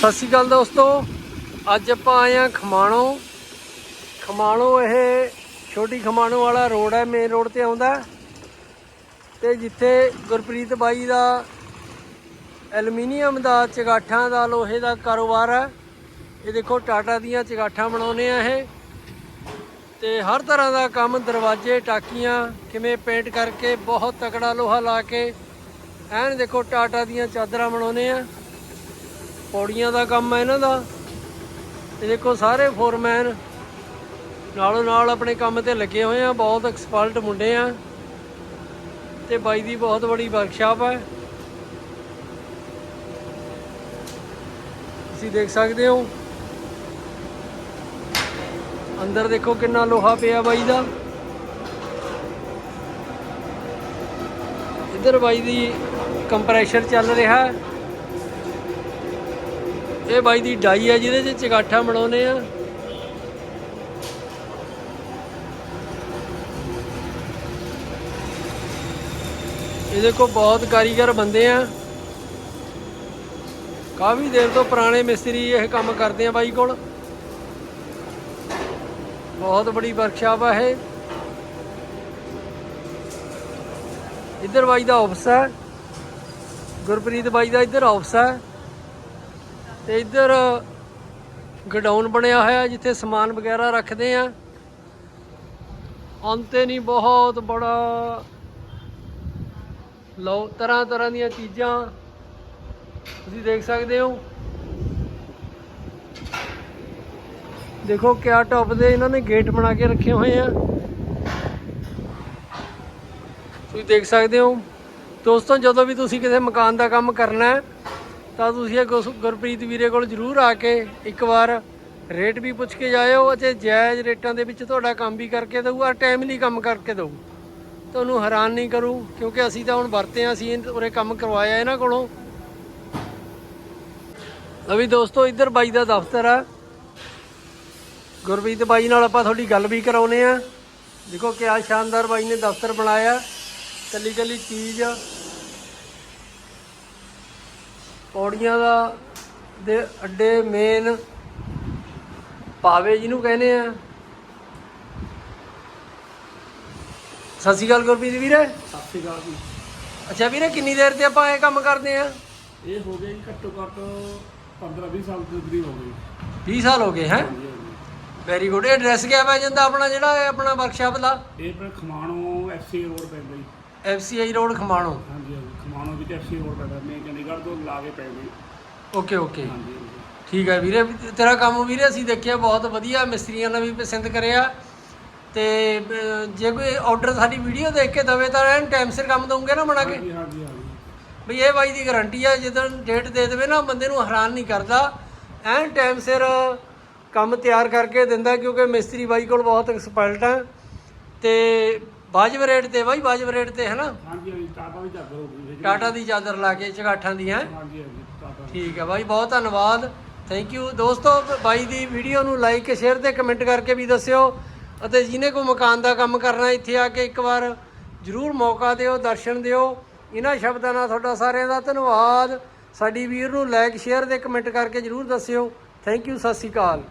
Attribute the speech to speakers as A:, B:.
A: ਸਤਿ ਸ਼੍ਰੀ ਅਕਾਲ ਦੋਸਤੋ। ਅੱਜ ਆਪਾਂ ਆਏ ਆ ਖਮਾਣੋ। ਖਮਾਣੋ ਇਹ ਛੋਟੀ ਖਮਾਣੋ ਵਾਲਾ ਰੋਡ ਹੈ ਮੇਨ ਰੋਡ ਤੇ ਆਉਂਦਾ। ਹੈ। ਤੇ ਜਿੱਥੇ ਗੁਰਪ੍ਰੀਤ ਬਾਈ ਦਾ ਐਲੂਮੀਨੀਅਮ ਦਾ ਚਗਾਠਾਂ ਦਾ ਲੋਹੇ ਦਾ ਕਾਰੋਬਾਰ ਹੈ। ਇਹ ਦੇਖੋ, ਟਾਟਾ ਦੀਆਂ ਚਗਾਠਾਂ ਬਣਾਉਨੇ ਆ ਇਹ। ਤੇ ਹਰ ਤਰ੍ਹਾਂ ਦਾ ਕੰਮ, ਦਰਵਾਜ਼ੇ, ਟਾਕੀਆਂ, ਕਿਵੇਂ ਪੇਂਟ ਕਰਕੇ ਬਹੁਤ ਤਕੜਾ ਲੋਹਾ ਲਾ ਕੇ। ਐਨ ਦੇਖੋ, ਟਾਟਾ ਦੀਆਂ ਚਾਦਰਾਂ ਬਣਾਉਨੇ ਆ। ਪੌੜੀਆਂ ਦਾ ਕੰਮ ਹੈ ਇਹਨਾਂ ਦਾ। ਇਹ ਦੇਖੋ ਸਾਰੇ ਫੋਰਮੈਨ ਨਾਲੋਂ ਨਾਲ ਆਪਣੇ ਕੰਮ ਤੇ ਲੱਗੇ ਹੋਏ ਆ, ਬਹੁਤ ਐਕਸਪਰਟ ਮੁੰਡੇ ਆ। ਤੇ ਬਾਈ ਦੀ ਬਹੁਤ ਬੜੀ ਵਰਕਸ਼ਾਪ ਹੈ। ਤੁਸੀਂ ਦੇਖ ਸਕਦੇ ਹੋ। ਅੰਦਰ ਦੇਖੋ ਕਿੰਨਾ ਲੋਹਾ ਪਿਆ ਬਾਈ ਦਾ। ਇੱਧਰ ਬਾਈ ਦੀ ਕੰਪਰੈਸ਼ਰ ਚੱਲ ਰਿਹਾ ਹੈ। ਇਹ ਬਾਈ ਦੀ ਡਾਈ ਹੈ ਜਿਹਦੇ 'ਚ ਚਗਾਠਾਂ ਬਣਾਉਨੇ ਆ। ਇਹਦੇ ਕੋਲ ਬਹੁਤ ਕਾਰੀਗਰ ਬੰਦੇ ਆ। ਕਾਫੀ ਦੇਰ ਤੋਂ ਪੁਰਾਣੇ ਮਿਸਤਰੀ ਇਹ ਕੰਮ ਕਰਦੇ ਆ ਬਾਈ ਕੋਲ। ਬਹੁਤ ਬੜੀ ਵਰਕਸ਼ਾਪ ਆ ਇਹ। ਇੱਧਰ ਬਾਈ ਦਾ ਆਫਿਸ ਹੈ ਗੁਰਪ੍ਰੀਤ ਬਾਈ ਦਾ ਇੱਧਰ ਆਫਿਸ ਹੈ ਤੇ ਇੱਧਰ ਗਡਾਊਨ ਬਣਿਆ ਹੋਇਆ ਜਿੱਥੇ ਸਮਾਨ ਵਗੈਰਾ ਰੱਖਦੇ ਆ। ਅੰਤੇ ਨਹੀਂ, ਬਹੁਤ ਬੜਾ ਲਓ, ਤਰ੍ਹਾਂ ਤਰ੍ਹਾਂ ਦੀਆਂ ਚੀਜ਼ਾਂ ਤੁਸੀਂ ਦੇਖ ਸਕਦੇ ਹੋ। ਦੇਖੋ ਕਿਆ ਟੌਪ ਦੇ ਇਹਨਾਂ ਨੇ ਗੇਟ ਬਣਾ ਕੇ ਰੱਖੇ ਹੋਏ ਆ। ਤੁਸੀਂ ਦੇਖ ਸਕਦੇ ਹੋ। ਦੋਸਤੋ, ਜਦੋਂ ਵੀ ਤੁਸੀਂ ਕਿਸੇ ਮਕਾਨ ਦਾ ਕੰਮ ਕਰਨਾ ਹੈ ਤਾਂ ਤੁਸੀਂ ਇਹ ਗੁਸ- ਗੁਰਪ੍ਰੀਤ ਵੀਰੇ ਕੋਲ ਜਰੂਰ ਆ ਕੇ ਇੱਕ ਵਾਰ ਰੇਟ ਵੀ ਪੁੱਛ ਕੇ ਜਾਇਓ ਅਤੇ ਜਾਇਜ਼ ਰੇਟਾਂ ਦੇ ਵਿੱਚ ਤੁਹਾਡਾ ਕੰਮ ਵੀ ਕਰਕੇ ਦਊ ਔਰ ਟਾਈਮਲੀ ਕੰਮ ਕਰਕੇ ਦਊ। ਤੁਹਾਨੂੰ ਹੈਰਾਨ ਨਹੀਂ ਕਰੂ, ਕਿਉਂਕਿ ਅਸੀਂ ਤਾਂ ਹੁਣ ਵਰਤੇ ਹਾਂ, ਅਸੀਂ ਉਰੇ ਕੰਮ ਕਰਵਾਇਆ ਇਹਨਾਂ ਕੋਲੋਂ। ਅਭੀ ਦੋਸਤੋ, ਇੱਧਰ ਬਾਈ ਦਾ ਦਫ਼ਤਰ ਆ। ਗੁਰਪ੍ਰੀਤ ਬਾਈ ਨਾਲ ਆਪਾਂ ਤੁਹਾਡੀ ਗੱਲ ਵੀ ਕਰਾਉਨੇ ਆ। ਦੇਖੋ ਕਿਆ ਸ਼ਾਨਦਾਰ ਬਾਈ ਨੇ ਦਫ਼ਤਰ ਬਣਾਇਆ। ਕੱਲੀ ਕੱਲੀ ਚੀਜ਼ ਪੌੜੀਆਂ ਦਾ ਦੇ ਅੱਡੇ ਮੇਨ ਪਾਵੇ ਜਿਹਨੂੰ ਕਹਿੰਦੇ ਆ। ਸਤਿ ਸ਼੍ਰੀ ਅਕਾਲ ਗੁਰਪ੍ਰੀਤ ਵੀਰੇ।
B: ਸਤਿ ਸ਼੍ਰੀ ਅਕਾਲ ਜੀ।
A: ਅੱਛਾ ਵੀਰੇ ਕਿੰਨੀ ਦੇਰ ਤੇ ਆਪਾਂ ਇਹ ਕੰਮ ਕਰਦੇ ਆ?
B: ਇਹ ਹੋ ਗਏ ਜੀ ਘੱਟੋ ਘੱਟ 15 20 ਸਾਲ ਦੇ ਕਰੀਬ ਹੋ ਗਏ।
A: 20 ਸਾਲ ਹੋ ਗਏ ਹੈ? ਵੈਰੀ ਗੁੱਡ ਐਡਰੈਸ ਕਿਆ ਪੈ ਜਾਂਦਾ ਆਪਣਾ ਜਿਹੜਾ ਇਹ ਆਪਣਾ ਵਰਕਸ਼ਾਪ ਦਾ?
B: ਇਹ ਪਰ ਖਮਾਣੋ ਐਫਸੀ ਰੋਡ ਪੈਂਦਾ ਜੀ।
A: FCI road Khamano?
B: ਹਾਂਜੀ ਹਾਂਜੀ ਖਮਾਣੋ ਵਿੱਚ ਐਫਸੀ ਰੋਡ ਪੈਂਦਾ ਮੈਂ ਚੰਡੀਗੜ੍ਹ ਤੋਂ ਲਾ ਕੇ ਪੈਂਦਾ
A: ਓਕੇ ਓਕੇ
B: ਹਾਂਜੀ ਹਾਂਜੀ।
A: ਠੀਕ ਹੈ ਵੀਰੇ ਤੇਰਾ ਕੰਮ ਵੀਰੇ ਅਸੀਂ ਦੇਖਿਆ ਬਹੁਤ ਵਧੀਆ ਮਿਸਤਰੀਆਂ ਨੇ ਵੀ ਪਸੰਦ ਕਰਿਆ। ਤੇ ਅਹ, ਜੇ ਕੋਈ ਆਰਡਰ ਸਾਡੀ ਵੀਡੀਓ ਦੇਖ ਕੇ ਦਵੇ ਤਾਂ ਐਨ ਟਾਈਮ ਸਿਰ ਕੰਮ ਦਊਂਗੇ ਨਾ ਬਣਾ ਕੇ?
B: ਹਾਂਜੀ ਹਾਂਜੀ ਹਾਂਜੀ।
A: ਵੀ ਇਹ ਬਾਈ ਦੀ ਗਾਰੰਟੀ ਹੈ ਜਦੋਂ ਡੇਟ ਦੇ ਦੇਵੇ ਨਾ ਬੰਦੇ ਨੂੰ ਹੈਰਾਨ ਨਹੀਂ ਕਰਦਾ। ਐਨ ਟਾਈਮ ਸਿਰ ਕੰਮ ਤਿਆਰ ਕਰਕੇ ਦਿੰਦਾ ਕਿਉਂਕਿ ਮਿਸਤਰੀ ਬਾਈ ਕੋਲ ਬਹੁਤ ਐਕਸਪਰਟ ਹੈ ਤੇ ਵਾਜਬ ਰੇਟ ਤੇ ਬਾਈ ਵਾਜਬ ਰੇਟ ਤੇ ਹੈ ਨਾ
B: ਹਾਂਜੀ ਹਾਂਜੀ ਟਾਟਾ ਦੀ ਚਾਦਰ ਹੋ ਗਈ ਜੀ।
A: ਟਾਟਾ ਦੀ ਚਾਦਰ ਲਾ ਕੇ ਚਗਾਠਾਂ ਦੀ ਹੈ?
B: ਹਾਂਜੀ ਹਾਂਜੀ ਟਾਟਾ
A: ਠੀਕ ਹੈ ਬਾਈ ਬਹੁਤ ਧੰਨਵਾਦ। ਥੈਂਕ ਯੂ ਦੋਸਤੋ ਬਾਈ ਦੀ ਵੀਡੀਓ ਨੂੰ ਲਾਈਕ ਸ਼ੇਅਰ ਤੇ ਕਮੈਂਟ ਕਰਕੇ ਵੀ ਦੱਸਿਓ ਅਤੇ ਜਿਹਨੇ ਕੋਈ ਮਕਾਨ ਦਾ ਕੰਮ ਕਰਨਾ ਇੱਥੇ ਆ ਕੇ ਇੱਕ ਵਾਰ ਜਰੂਰ ਮੌਕਾ ਦਿਓ ਦਰਸ਼ਨ ਦਿਓ। ਇਹਨਾਂ ਸ਼ਬਦਾਂ ਨਾਲ ਤੁਹਾਡਾ ਸਾਰਿਆਂ ਦਾ ਧੰਨਵਾਦ। ਸਾਡੀ ਵੀਰ ਨੂੰ ਲਾਈਕ ਸ਼ੇਅਰ ਤੇ ਕਮੈਂਟ ਕਰਕੇ ਜਰੂਰ ਦੱਸਿਓ। ਥੈਂਕ ਯੂ ਸਤਿ ਸ਼੍ਰੀ ਅਕਾਲ।